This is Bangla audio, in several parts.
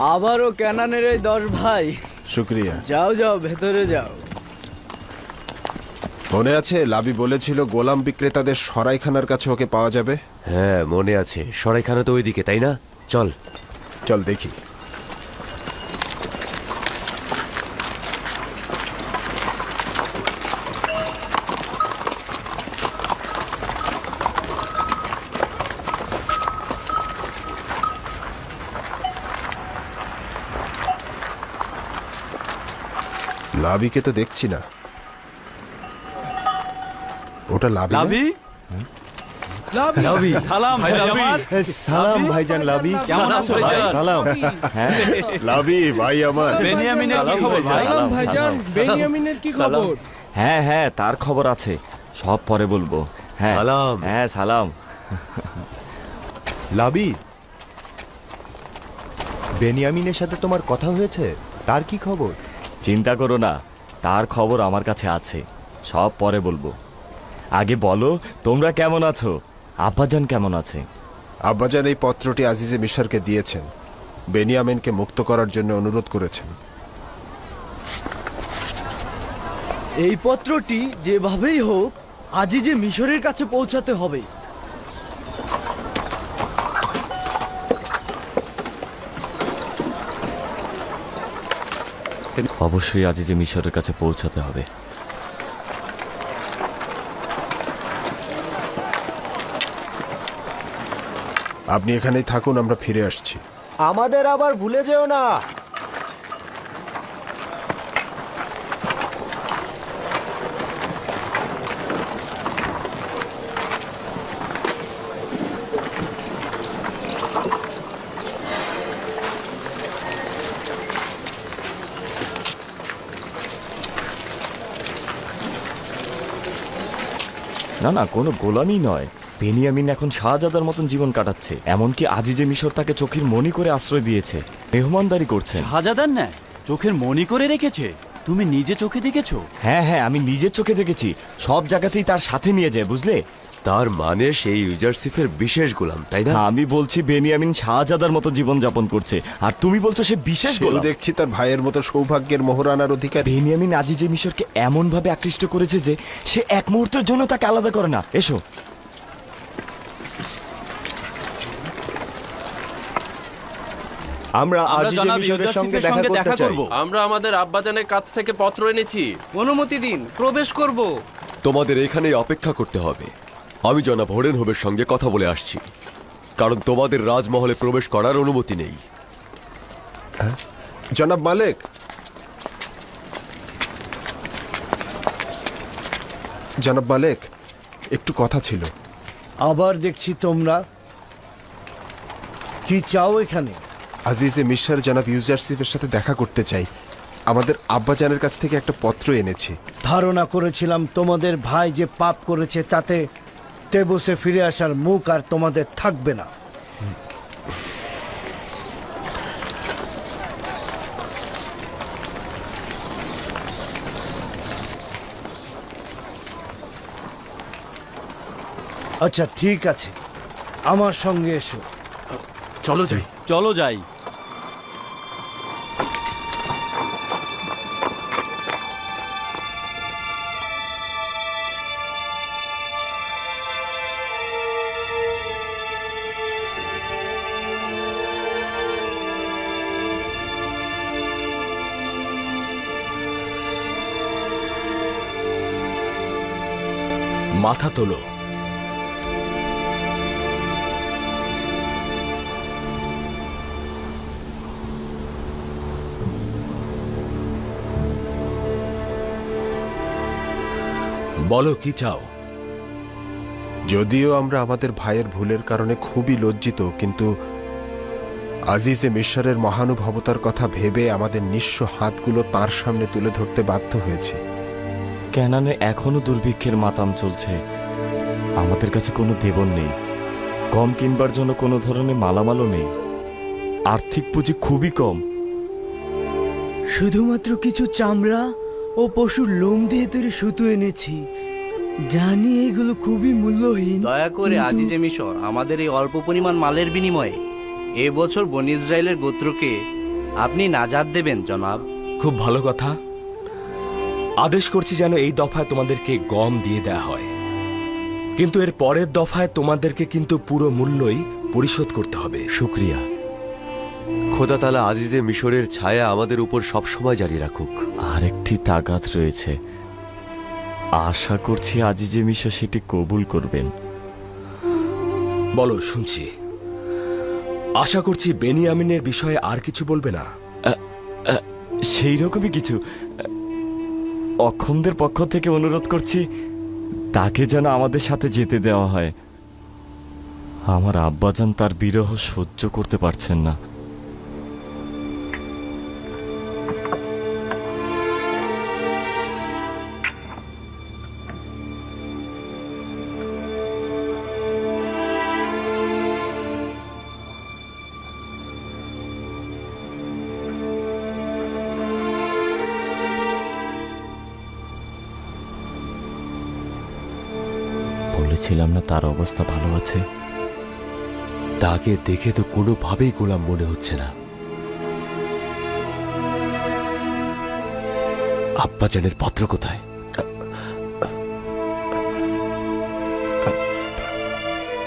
আবারও ক্যানানের এই দশ ভাই। শুক্রিয়া। যাও যাও ভেতরে যাও। মনে আছে লাবি বলেছিল গোলাম বিক্রেতাদের সরাইখানার কাছে ওকে পাওয়া যাবে? হ্যাঁ মনে আছে। সরাইখানা তো ওইদিকে তাই না? চল। চল দেখি। লাবিকে তো দেখছি না। ওটা লাবি লাভি লাভি সালাম ভাই আমার সালাম ভাইজান লাবি। কেমন আছো ভাই সালাম। লাবি ভাই আমার। বেনিয়ামিনের কি খবর ভাই সালাম ভাইজান বেনিয়ামিনের কি খবর? হ্যাঁ হ্যাঁ তার খবর আছে। সব পরে বলব। হ্যাঁ। সালাম। হ্যাঁ সালাম। লাবি বেনিয়ামিনের সাথে তোমার কথা হয়েছে? তার কি খবর? চিন্তা করো না তার খবর আমার কাছে আছে সব পরে বলব। আগে বলো তোমরা কেমন আছো? আব্বাজান কেমন আছে? আব্বাজান এই পত্রটি আজিজে মিশরকে দিয়েছেন বেনিয়ামিনকে মুক্ত করার জন্য অনুরোধ করেছেন। এই পত্রটি যেভাবেই হোক আজই যে মিশরের কাছে পৌঁছাতে হবে। অবশ্যই আজ যে মিশরের কাছে পৌঁছাতে হবে। আপনি এখানেই থাকুন আমরা ফিরে আসছি। আমাদের আবার ভুলে যেও না। না না কোনো গোলামি নয়। বেনিয়ামিন এখন শাহজাদার মতন জীবন কাটাচ্ছে এমনকি আজিজে মিশর তাকে চোখের মনি করে আশ্রয় দিয়েছে। মেহমানদারি করছে শাহজাদার না চোখের মনি করে রেখেছে? তুমি নিজে চোখে দেখেছ? হ্যাঁ হ্যাঁ আমি নিজের চোখে দেখেছি। সব জায়গাতেই তার সাথে নিয়ে যায় বুঝলে? তার মানে সেই ইউজারসিফের বিশেষ গোলাম তাই না? আমি বলছি বেনিয়ামিন শাহজাদার মতো জীবন যাপন করছে। আর তুমি বলছো সে বিশেষ গোলাম। দেখছি তার ভাইয়ের মতো সৌভাগ্যের মোহরানার অধিকারী। বেনিয়ামিন আজিজে মিশরকে এমন ভাবে আকৃষ্ট করেছে যে সে এক মুহূর্তের জন্য তাকে আলাদা করে না। এসো। আমরা আমরা আজিজে জনাব মিশরের সঙ্গে ইউজারশিপের দেখা সঙ্গে করতে দেখা চাই। করব। আমরা আমাদের আব্বাজানের কাছ থেকে পত্র এনেছি। অনুমতি দিন প্রবেশ করব। তোমাদের এখানেই অপেক্ষা করতে হবে। আমি জনাব হরেন হোবের সঙ্গে কথা বলে আসছি। কারণ তোমাদের রাজমহলে প্রবেশ করার অনুমতি নেই। জনাব মালেক। জনাব মালেক একটু কথা ছিল। আবার দেখছি তোমরা কি চাও এখানে? আজিজে মিশর জনাব ইউজারসিফের সাথে দেখা করতে চাই। আমাদের আব্বাজানের কাছ থেকে একটা পত্র এনেছি। ধারণা করেছিলাম তোমাদের ভাই যে পাপ করেছে তাতে তেবসে ফিরে আসার মুখ আর তোমাদের থাকবে না। আচ্ছা ঠিক আছে। আমার সঙ্গে এসো। চলো যাই। চলো যাই। মাথা তোলো। বলো, কি চাও? যদিও আমরা আমাদের ভাইয়ের ভুলের কারণে খুবই লজ্জিত, কিন্তু আজিজে মিশরের মহানুভবতার কথা ভেবে আমাদের নিঃস্ব হাতগুলো তার সামনে তুলে ধরতে বাধ্য হয়েছে। ক্যানানে এখনও দুর্ভিক্ষের মাতাম চলছে। আমাদের কাছে কোনো দেবন নেই। কম কিনবার জন্য কোনো ধরনের মালামালও নেই। আর্থিক পুঁজি খুবই কম। শুধুমাত্র কিছু চামড়া ও পশুর লোম দিয়ে তৈরি সুতো এনেছি। জানি এগুলো খুবই মূল্যহীন দয়া করে আজিজে মিশর আমাদের এই অল্প পরিমাণ মালের বিনিময়ে এবছর বন ইসরায়েলের গোত্রকে আপনি নাজাদ দেবেন জনাব। খুব ভালো কথা। আদেশ করছি যেন এই দফায় তোমাদেরকে গম দিয়ে দেয়া হয়। কিন্তু এর পরের দফায় তোমাদেরকে কিন্তু পুরো মূল্যই পরিশোধ করতে হবে। শুক্রিয়া। খোদা তালা আজিজে মিশরের ছায়া আমাদের উপর সবসময় জারি রাখুক। আরেকটি তাগাত রয়েছে। আশা করছি আজিজে মিশা সেটি কবুল করবেন। বলো শুনছি। আশা করছি বেনিয়ামিনের বিষয়ে আর কিছু বলবে না। সেই রকমই কিছু। অক্ষমদের পক্ষ থেকে অনুরোধ করছি, তাকে যেন আমাদের সাথে যেতে দেওয়া হয়। আমার আব্বাজান তার বিরহ সহ্য করতে পারছেন না। তার অবস্থা ভালো আছে? তাকে দেখে তো কোনোভাবেই গোলাম মনে হচ্ছে না। আব্বাজানের পত্র কোথায়?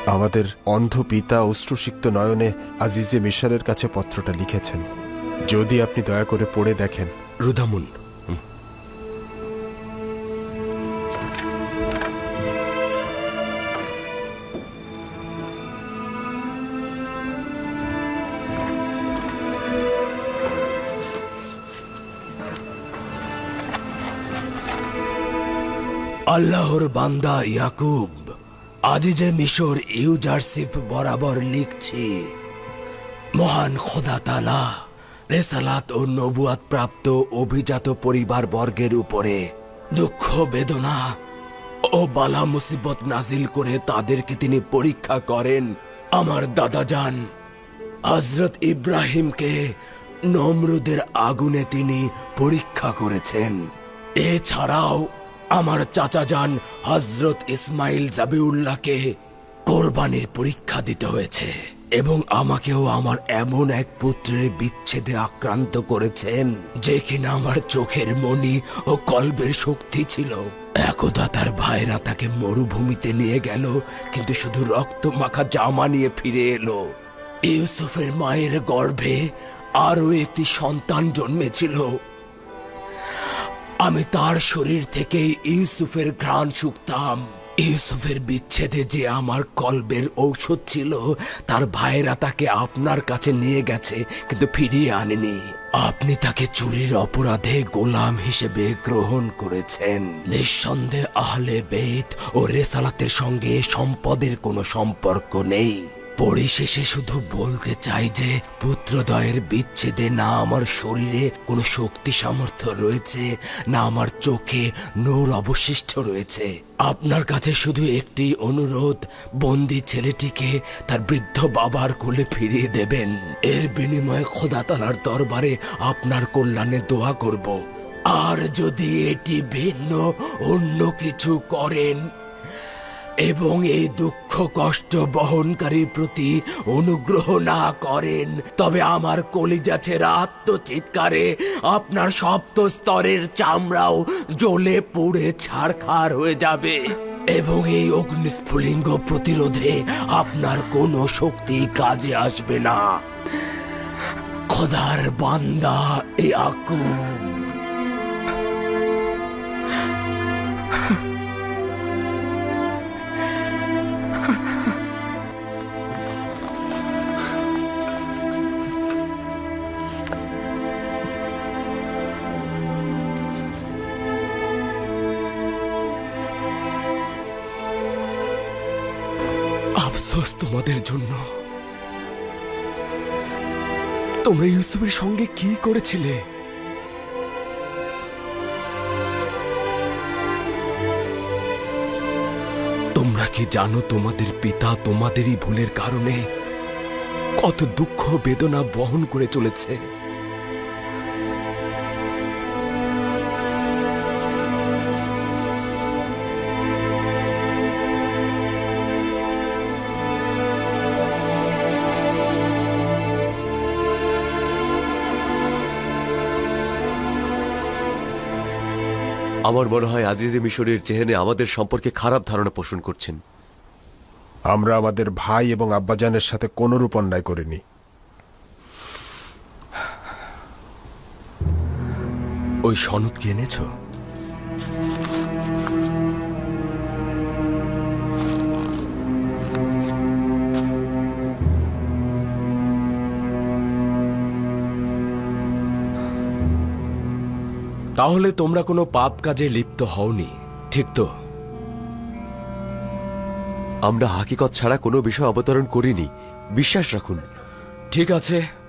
আমাদের অন্ধ পিতা অশ্রুসিক্ত নয়নে আজিজে মিশরের কাছে পত্রটা লিখেছেন। যদি আপনি দয়া করে পড়ে দেখেন। রুদামুন আল্লাহর বান্দা ইয়াকুব, আজ আজিজে মিশর ইউজারশিপ বরাবর লিখছি, মহান খোদা তালা রেসালাত ও নবুয়াত প্রাপ্ত অভিজাত পরিবার বর্গের উপরে দুঃখ, বেদনা ও বালা মুসিবত নাজিল করে তাদেরকে তিনি পরীক্ষা করেন আমার দাদা যান হজরত ইব্রাহিমকে নমরুদের আগুনে তিনি পরীক্ষা করেছেন। এছাড়াও আমার চাচা যান হজরত ইসমাইল জাবিউল্লাহকে কোরবানির পরীক্ষা দিতে হয়েছে এবং আমাকেও আমার এমন এক পুত্রের বিচ্ছেদে আক্রান্ত করেছেন যে কিনা আমার চোখের মনি ও কল্পের শক্তি ছিল। একদা তার ভাইরা তাকে মরুভূমিতে নিয়ে গেল, কিন্তু শুধু রক্ত মাখা জামা নিয়ে ফিরে এলো। ইউসুফের মায়ের গর্ভে আরও একটি সন্তান জন্মেছিল। আমি তার শরীর থেকে ইউসুফের ঘ্রাণ শুকতাম। ইউসুফের বিচ্ছেদে যে আমার কলবের ঔষধ ছিল, তার ভাইরা তাকে আপনার কাছে নিয়ে গেছে, কিন্তু ফিরিয়ে আনেনি। আপনি তাকে চুরির অপরাধে গোলাম হিসেবে গ্রহণ করেছেন। নিঃসন্দেহে আহলে বেত ও রেসালাতের সঙ্গে সম্পদের কোনো সম্পর্ক নেই। পরিশেষে শুধু বলতে চাই যে পুত্রদয়ের বিচ্ছেদে না আমার শরীরে কোনো শক্তি সামর্থ্য রয়েছে, না আমার চোখে নূর অবশিষ্ট রয়েছে। আপনার কাছে শুধু একটি অনুরোধ, বন্দি ছেলেটিকে তার বৃদ্ধ বাবার কোলে ফিরিয়ে দেবেন। এর বিনিময়ে খোদা তালার দরবারে আপনার কল্যাণে দোয়া করব। আর যদি এটি ভিন্ন, অন্য কিছু করেন এবং এই দুঃখ কষ্ট বহনকারীর প্রতি অনুগ্রহ না করেন, তবে আমার কলিজা ছেড়া আত্মচিৎকারে আপনার সপ্ত স্তরের চামড়াও জ্বলে পুড়ে ছাড়খার হয়ে যাবে। এবং এই অগ্নিস্ফুলিঙ্গ প্রতিরোধে আপনার কোনো শক্তি কাজে আসবে না। খোদার বান্দা, এ আকুম তোমাদের জন্য। তোমরা ইউসুফের সঙ্গে কি করেছিলে? তোমরা কি জানো তোমাদের পিতা তোমাদেরই ভুলের কারণে কত দুঃখ বেদনা বহন করে চলেছে? আমার মনে হয় আজিজে মিশরের চেহেনে আমাদের সম্পর্কে খারাপ ধারণা পোষণ করছেন। আমরা আমাদের ভাই এবং আব্বাজানের সাথে কোনোরূপ অন্যায় করিনি। ওই সনদ কি এনেছো? তাহলে তোমরা কোনো পাপ কাজে লিপ্ত হওনি ঠিক তো? আমরা হাকিকত ছাড়া কোনো বিষয় অবতরণ করিনি। বিশ্বাস রাখুন। ঠিক আছে।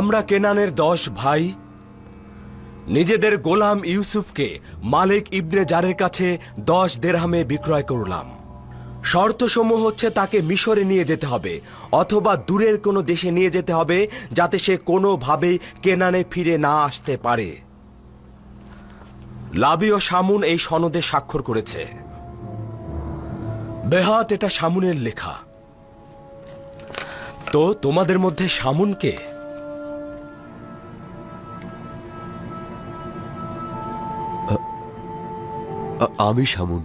আমরা কেনানের দশ ভাই, নিজেদের গোলাম ইউসুফকে মালিক ইবনে জারের কাছে দশ দেড়হামে বিক্রয় করলাম। শর্তসমূহ হচ্ছে তাকে মিশরে নিয়ে যেতে হবে, অথবা দূরের কোনো দেশে নিয়ে যেতে হবে, যাতে সে কোনোভাবেই কেনানে ফিরে না আসতে পারে। লাবি ও শামুন এই সনদে স্বাক্ষর করেছে। বেহাত এটা শামুনের লেখা। তো তোমাদের মধ্যে শামুনকে আ- আমি শামুন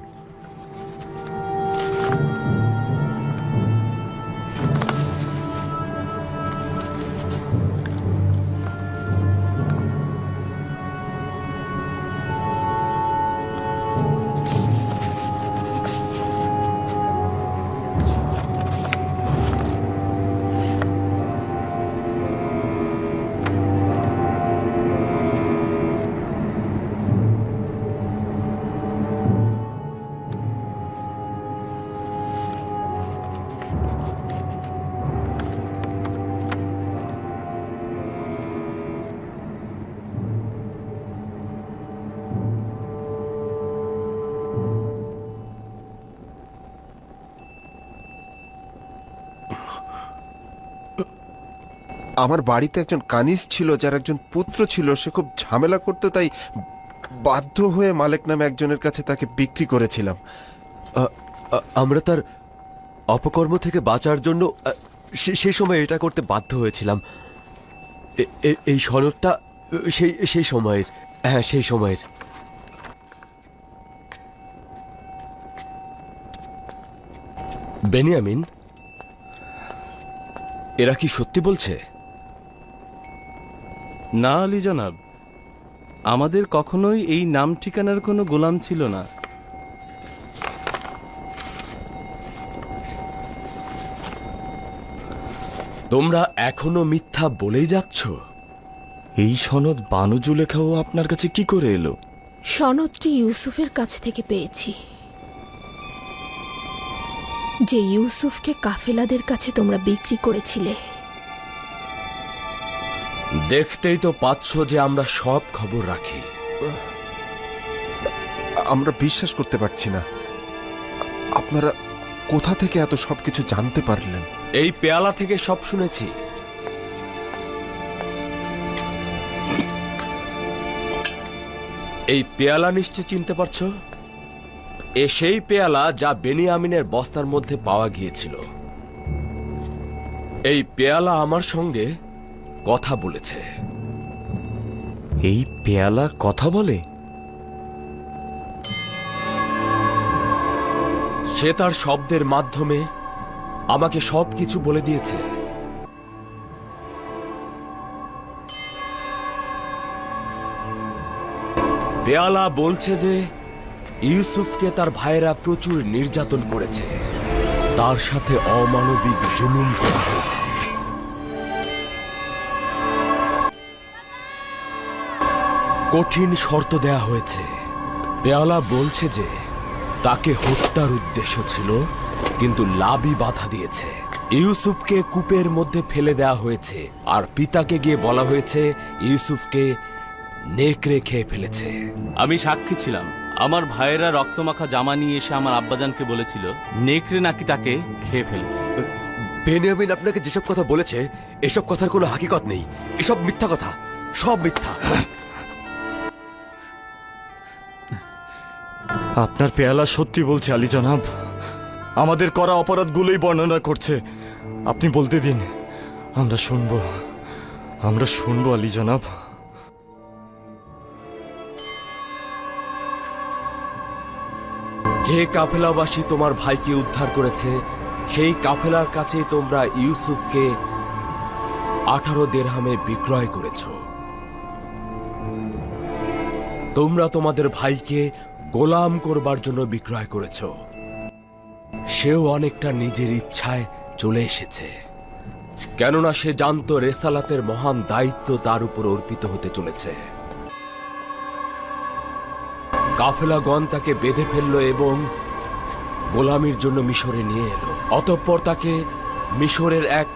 আমার বাড়িতে একজন কানিস ছিল, যার একজন পুত্র ছিল, সে খুব ঝামেলা করতো, তাই বাধ্য হয়ে মালিক নামে একজনের কাছে তাকে বিক্রি করেছিলাম। আমরা তার অপকর্ম থেকে বাঁচার জন্য সে- সময় এটা করতে বাধ্য হয়েছিলাম। এই সনদটা সেই সেই সময়ের হ্যাঁ সেই সময়ের। বেনিয়ামিন, এরা কি সত্যি বলছে? না আলী জনাব আমাদের কখনোই এই নাম ঠিকানার কোনো গোলাম ছিল না। তোমরা এখনও মিথ্যা বলেই যাচ্ছ? এই সনদ বানুজু লেখাও আপনার কাছে কি করে এলো? সনদটি ইউসুফের কাছ থেকে পেয়েছি। যে ইউসুফকে কাফেলাদের কাছে তোমরা বিক্রি করেছিলে দেখতেই তো পাচ্ছ যে আমরা সব খবর রাখি। আমরা বিশ্বাস করতে পারছি না। আপনারা কোথা থেকে এত সবকিছু জানতে পারলেন? এই পেয়ালা থেকে সব শুনেছি। এই পেয়ালা নিশ্চয় চিনতে পারছ? এ সেই পেয়ালা যা বেনিয়ামিনের বস্তার মধ্যে পাওয়া গিয়েছিল। এই পেয়ালা আমার সঙ্গে কথা বলেছে। এই পেয়ালা কথা বলে? সে তার শব্দের মাধ্যমে আমাকে সবকিছু বলে দিয়েছে। পেয়ালা বলছে যে ইউসুফকে তার ভাইয়েরা প্রচুর নির্যাতন করেছে। তার সাথে অমানবিক জুলুম করা হয়েছে। কঠিন শর্ত দেয়া হয়েছে। পেয়ালা বলছে যে তাকে হত্যার উদ্দেশ্য ছিল কিন্তু লাভই বাধা দিয়েছে। ইউসুফকে কূপের মধ্যে ফেলে দেওয়া হয়েছে আর পিতাকে গিয়ে বলা হয়েছে ইউসুফকে নেকড়ে খেয়ে ফেলেছে। আমি সাক্ষী ছিলাম। আমার ভাইয়েরা রক্তমাখা জামা নিয়ে এসে আমার আব্বাজানকে বলেছিল নেকড়ে নাকি তাকে খেয়ে ফেলেছে। বেনিয়ামিন আপনাকে যেসব কথা বলেছে এসব কথার কোনো হাকিকত নেই। এসব মিথ্যা কথা সব মিথ্যা। আপনার পেয়ালা সত্যি বলছে আলী জনাব। আমাদের করা অপরাধগুলোই বর্ণনা করছে। আপনি বলতে দিন, আমরা শুনব। আমরা শুনব আলী জনাব। যে কাফেলাবাসী তোমার ভাইকে উদ্ধার করেছে, সেই কাফেলার কাছে তোমরা ইউসুফকে আঠারো দেড়হামে বিক্রয় করেছ। তোমরা তোমাদের ভাইকে গোলাম করবার জন্য বিক্রয় করেছ। সেও অনেকটা নিজের ইচ্ছায় চলে এসেছে। কেননা সে জানতো রেসালাতের মহান দায়িত্ব তার উপর অর্পিত হতে চলেছে। কাফেলাগণ তাকে বেঁধে ফেলল এবং গোলামির জন্য মিশরে নিয়ে এলো। অতঃপর তাকে মিশরের এক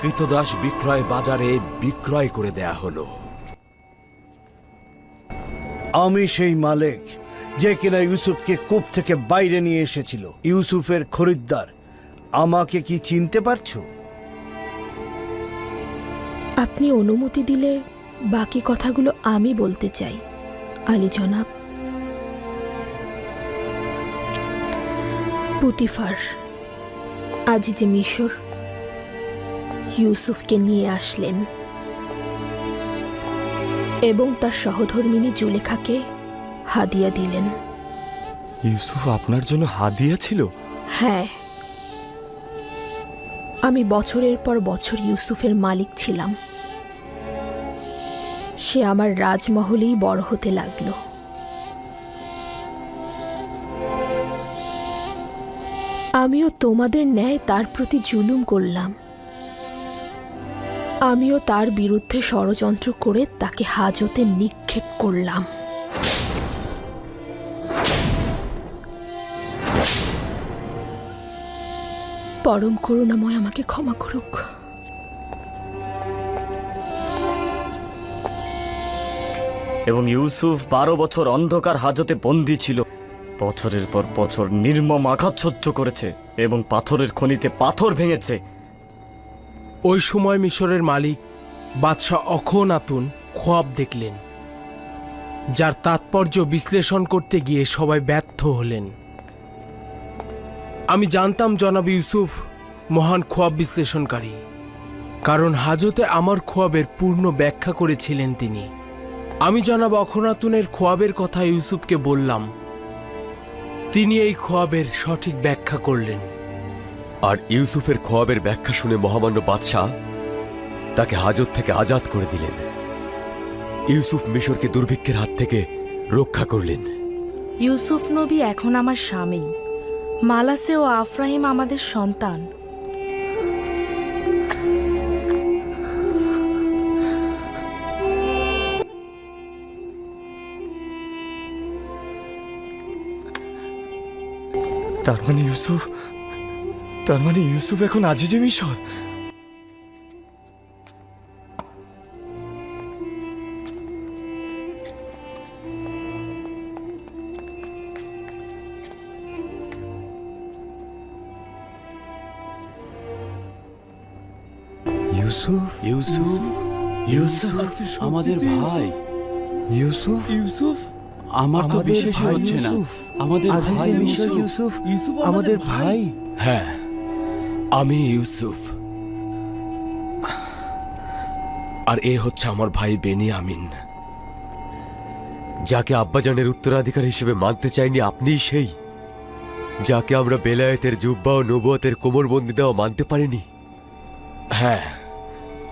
কৃতদাস বিক্রয় বাজারে বিক্রয় করে দেয়া হলো। আমি সেই মালিক যে কিনা ইউসুফকে কূপ থেকে বাইরে নিয়ে এসেছিল। ইউসুফের খরিদ্দার, আমাকে কি চিনতে পারছ? আপনি অনুমতি দিলে বাকি কথাগুলো আমি বলতে চাই। আলী জনাব। পুতিফার, আজি যে মিশর, ইউসুফকে নিয়ে আসলেন এবং তার সহধর্মিনী জুলেখাকে হাদিয়া দিলেন। ইউসুফ আপনার জন্য হাদিয়া ছিল? হ্যাঁ। আমি বছরের পর বছর ইউসুফের মালিক ছিলাম। সে আমার রাজমহলেই বড় হতে লাগল। আমিও তোমাদের ন্যায় তার প্রতি জুলুম করলাম। আমিও তার বিরুদ্ধে ষড়যন্ত্র করে তাকে হাজতে নিক্ষেপ করলাম। পরম করুণাময় আমাকে ক্ষমা করুক। এবং ইউসুফ বারো বছর অন্ধকার হাজতে বন্দী ছিল। বছরের পর বছর নির্মম আঘাত সহ্য করেছে এবং পাথরের খনিতে পাথর ভেঙেছে। ওই সময় মিশরের মালিক বাদশাহ অখনাতুন খোয়াব দেখলেন যার তাৎপর্য বিশ্লেষণ করতে গিয়ে সবাই ব্যর্থ হলেন। আমি জানতাম জনাব ইউসুফ মহান খোয়াব বিশ্লেষণকারী কারণ হাজতে আমার খোয়াবের পূর্ণ ব্যাখ্যা করেছিলেন তিনি। আমি জনাব অখনাতুনের খোয়াবের কথা ইউসুফকে বললাম তিনি এই খোয়াবের সঠিক ব্যাখ্যা করলেন। আর ইউসুফের খোয়াবের ব্যাখ্যা শুনে মহামান্য বাদশাহ তাকে হাজত থেকে আজাদ করে দিলেন। ইউসুফ মিশরকে দুর্ভিক্ষের হাত থেকে রক্ষা করলেন। ইউসুফ নবী এখন আমার স্বামী। মালাসে ও আফ্রাহিম আমাদের সন্তান। তার মানে ইউসুফ তার মানে ইউসুফ এখন আজিজে মিশর? ইউসুফ আমাদের ভাই। ইউসুফ? ইউসুফ? আমার তো ভাই হচ্ছে না। আমাদের ভাই ইউসুফ। ইউসুফ? আমাদের ভাই? হ্যাঁ আমি ইউসুফ। আর এ হচ্ছে আমার ভাই বেনিয়ামিন। যাকে আব্বাজানের উত্তরাধিকার হিসেবে মানতে চাইনি আপনিই সেই। যাকে আমরা বেলায়েতের জুব্বা ও নবুয়তের কোমরবন্দি দেওয়া মানতে পারিনি। হ্যাঁ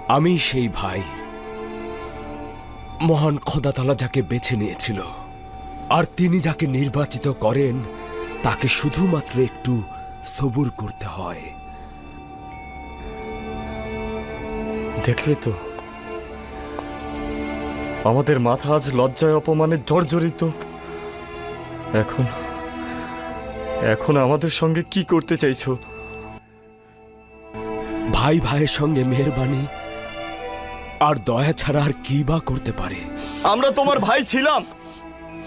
আমি সেই ভাই। মহান খোদাতালা যাকে বেছে নিয়েছিল। আর তিনি যাকে নির্বাচিত করেন তাকে শুধুমাত্র একটু সবুর করতে হয়। দেখলে তো আমাদের মাথা আজ লজ্জায় অপমানে জর্জরিত। এখন এখন আমাদের সঙ্গে কি করতে চাইছো? ভাই ভাইয়ের সঙ্গে মেহরবানি আর দয়া ছাড়া আর কি বা করতে পারে? আমরা তোমার ভাই ছিলাম।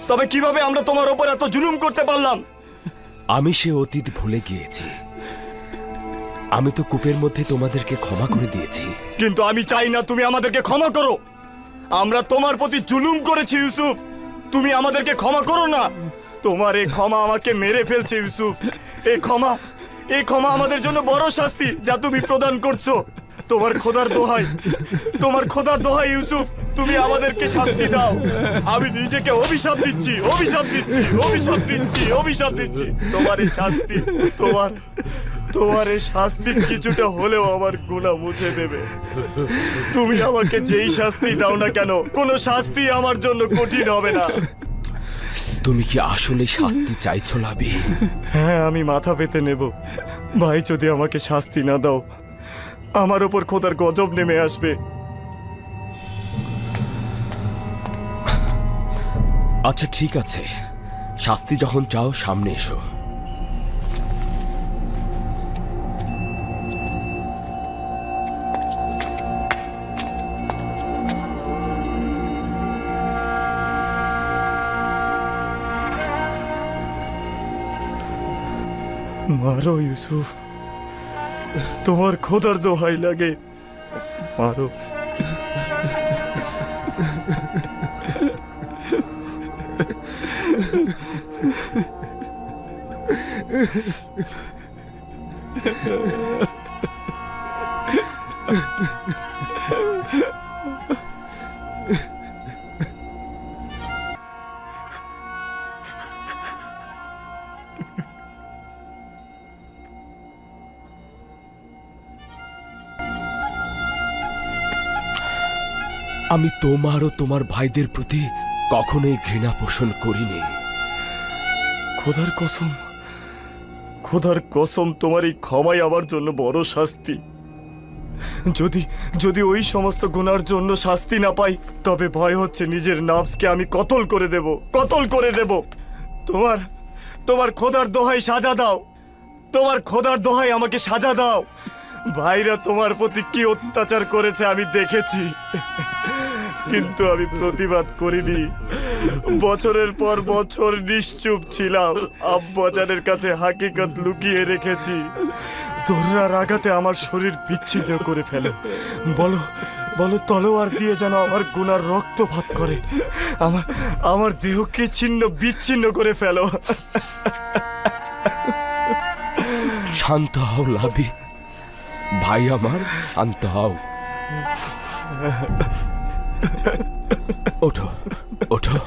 তবে কীভাবে আমরা তোমার ওপর এত জুলুম করতে পারলাম? আমি সে অতীত ভুলে গিয়েছি। আমি তো কূপের মধ্যে তোমাদেরকে ক্ষমা করে দিয়েছি। কিন্তু আমি চাই না তুমি আমাদেরকে ক্ষমা করো। আমরা তোমার প্রতি জুলুম করেছি ইউসুফ। তুমি আমাদেরকে ক্ষমা করো না। তোমার এই ক্ষমা আমাকে মেরে ফেলছে ইউসুফ। এই ক্ষমা এই ক্ষমা আমাদের জন্য বড় শাস্তি যা তুমি প্রদান করছ। তোমার খোদার দোহাই। তোমার খোদার দোহাই ইউসুফ। তুমি আমাদেরকে শাস্তি দাও। আমি নিজেকে অভিশাপ দিচ্ছি অভিশাপ দিচ্ছি অভিশাপ দিচ্ছি অভিশাপ দিচ্ছি। তোমার এই শাস্তি তোমার তোমার এই শাস্তি কিছুটা হলেও আমার গুণা মুছে দেবে। তুমি আমাকে যেই শাস্তি দাও না কেন কোনো শাস্তি আমার জন্য কঠিন হবে না। তুমি কি আসলে শাস্তি চাইছো লাবি? হ্যাঁ আমি মাথা পেতে নেব। ভাই যদি আমাকে শাস্তি না দাও আমার ওপর খোদার গজব নেমে আসবে। আচ্ছা ঠিক আছে। শাস্তি যখন চাও সামনে এসো। মারো ইউসুফ। তোমার খোদার দোহাই লাগে। মারো। আমি তোমার ও তোমার ভাইদের প্রতি কখনোই ঘৃণা পোষণ করিনি। খোদার কসম খোদার কসম, তোমার এই ক্ষমাই আমার জন্য বড় শাস্তি। যদি যদি ওই সমস্ত গুনার জন্য শাস্তি না পাই, তবে ভয় হচ্ছে নিজের নাফসকে আমি কতল করে দেব, কতল করে দেব। তোমার তোমার খোদার দোহাই সাজা দাও। তোমার খোদার দোহাই আমাকে সাজা দাও। ভাইরা তোমার প্রতি কি অত্যাচার করেছে আমি দেখেছি। কিন্তু আমি প্রতিবাদ করিনি। বছরের পর বছর নিশ্চুপ ছিলাম। আব্বাজানের কাছে হাকিকত লুকিয়ে রেখেছি। তোররা আঘাতে আমার শরীর বিচ্ছিন্ন করে ফেলে। বলো বলো, তলোয়ার দিয়ে যেন আমার গুনার রক্তপাত করে। আমার আমার দেহকে ছিন্ন, বিচ্ছিন্ন করে ফেলো। শান্ত হও, লাবি। ভাই আমার শান্ত হও। ওঠো ওঠো।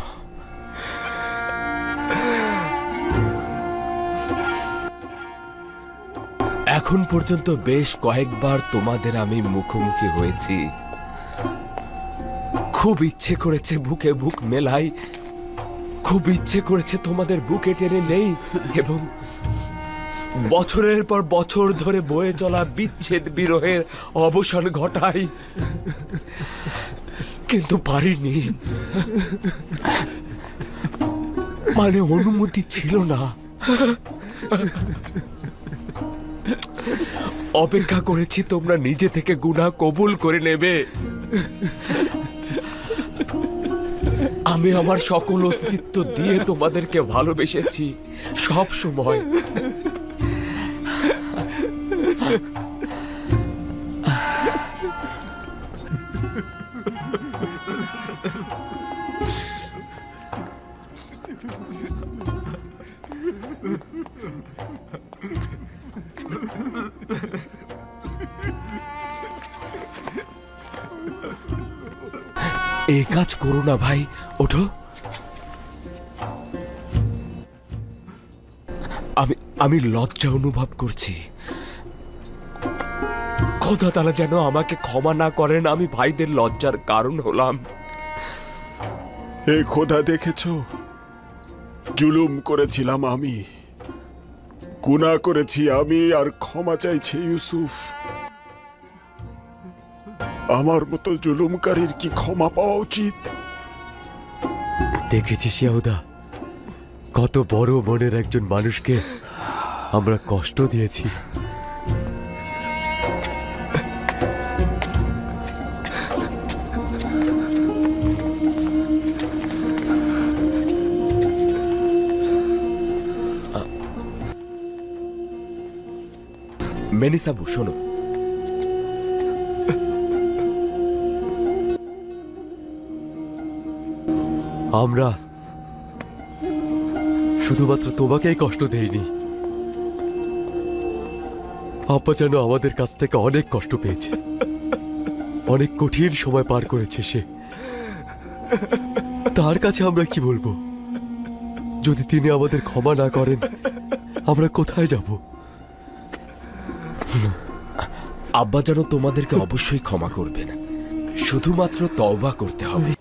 এখন পর্যন্ত বেশ কয়েকবার তোমাদের আমি মুখোমুখি হয়েছি। খুব ইচ্ছে করেছে বুকে বুক মেলাই, খুব ইচ্ছে করেছে তোমাদের বুকে টেনে নেই, এবং বছরের পর বছর ধরে বয়ে চলা বিচ্ছেদ বিরহের অবসান ঘটাই। কিন্তু পারিনি। মানে অনুমতি ছিল না। অপেক্ষা করেছি তোমরা নিজে থেকে গুনাহ কবুল করে নেবে। আমি আমার সকল অস্তিত্ব দিয়ে তোমাদেরকে ভালোবেসেছি। সব সময়। এই কাজ করো না ভাই, ওঠো। আমি আমি লজ্জা অনুভব করছি। খোদা তালা যেন আমাকে ক্ষমা না করেন, আমি ভাইদের লজ্জার কারণ হলাম। হে খোদা, দেখেছ? জুলুম করেছিলাম আমি। গুনাহ করেছি আমি, আর ক্ষমা চাইছি ইউসুফ। আমার মতো জুলুমকারীর কি ক্ষমা পাওয়া উচিত? দেখেছিস ইয়াহুদা? কত বড় মনের একজন মানুষকে আমরা কষ্ট দিয়েছি। মেনিসাবু, শোনো। আমরা শুধুমাত্র তোমাকেই কষ্ট দেয়নি আব্বা যেন আমাদের কাছ থেকে অনেক কষ্ট পেয়েছে। অনেক কঠিন সময় পার করেছে সে। তার কাছে আমরা কি বলব? যদি তিনি আমাদের ক্ষমা না করেন, আমরা কোথায় যাব? আব্বা যেন তোমাদেরকে অবশ্যই ক্ষমা করবেন। শুধুমাত্র তওবা করতে হবে।